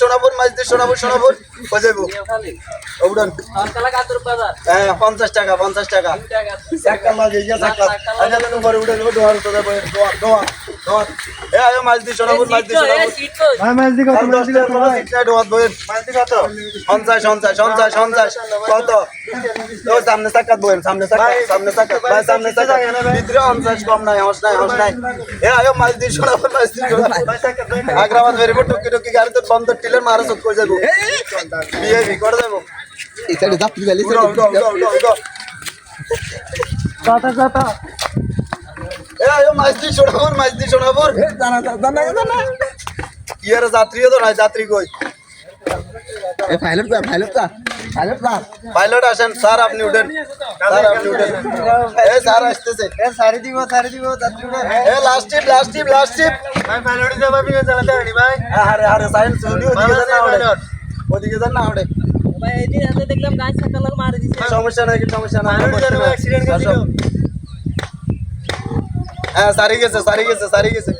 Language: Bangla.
সোনাপুর মাঝদি সোনাপুর সোনাপুর। যাইব উড়ন হ্যাঁ পঞ্চাশ টাকা পঞ্চাশ টাকা। একটা মাছ এই যে কালা আচ্ছা তুমি পরে উঠে যাব দোয়ার দোয়ার সোনাপুর মাছ দিকে কাল দশ টাকা তোমার সিটটা দোয়ার বইয়ের মাঝদি কত পঞ্চাশ পঞ্চাশ পঞ্চাশ পঞ্চাশ কত? ও সামনে সাক্ষাৎ বইয়ের সামনে সাক্ষাৎ সামনে সাক্ষাৎ ভাই সামনে সাক্ষাৎ। ভিতরে পঞ্চাশ কম নাই হস নাই হস নাই। এ আয়ো মাঝদি সোনাপুর মাঝদি সোনাপুর আগ্রাবাদ টুকি টুকি গাড়ি তো বন্ধ টিলের মারা যাব। বিয়ে করে কথা কথা মাঝদি সোনাপুর মাঝদি সোনাপুর জানা জানা জানা ইয়ার যাত্রীও তো নাই যাত্রী কই? এ ফাইলেট যা ফাইলেট যা ফাইলেট যা। পাইলট আসেন স্যার আপনি উঠেন। স্যার আপনি উঠেন। এ স্যার আসতেছে। এ সারি দিব সারি দিব যাত্রী এ last trip last trip last trip ভাই পাইলট যাবা বিয়ে চালাতে আনি ভাই। আরে আরে সাইন্স স্টুডিও ওদিকে যান না ওড়ে। ওদিকে যান না ওড়ে। দেখলাম গাছ থাকার মারি দিছে। সমস্যা নাই কি সমস্যা নাই। পাইলট হ্যাঁ সারি গেছে সারি গেছে সারি গেছে।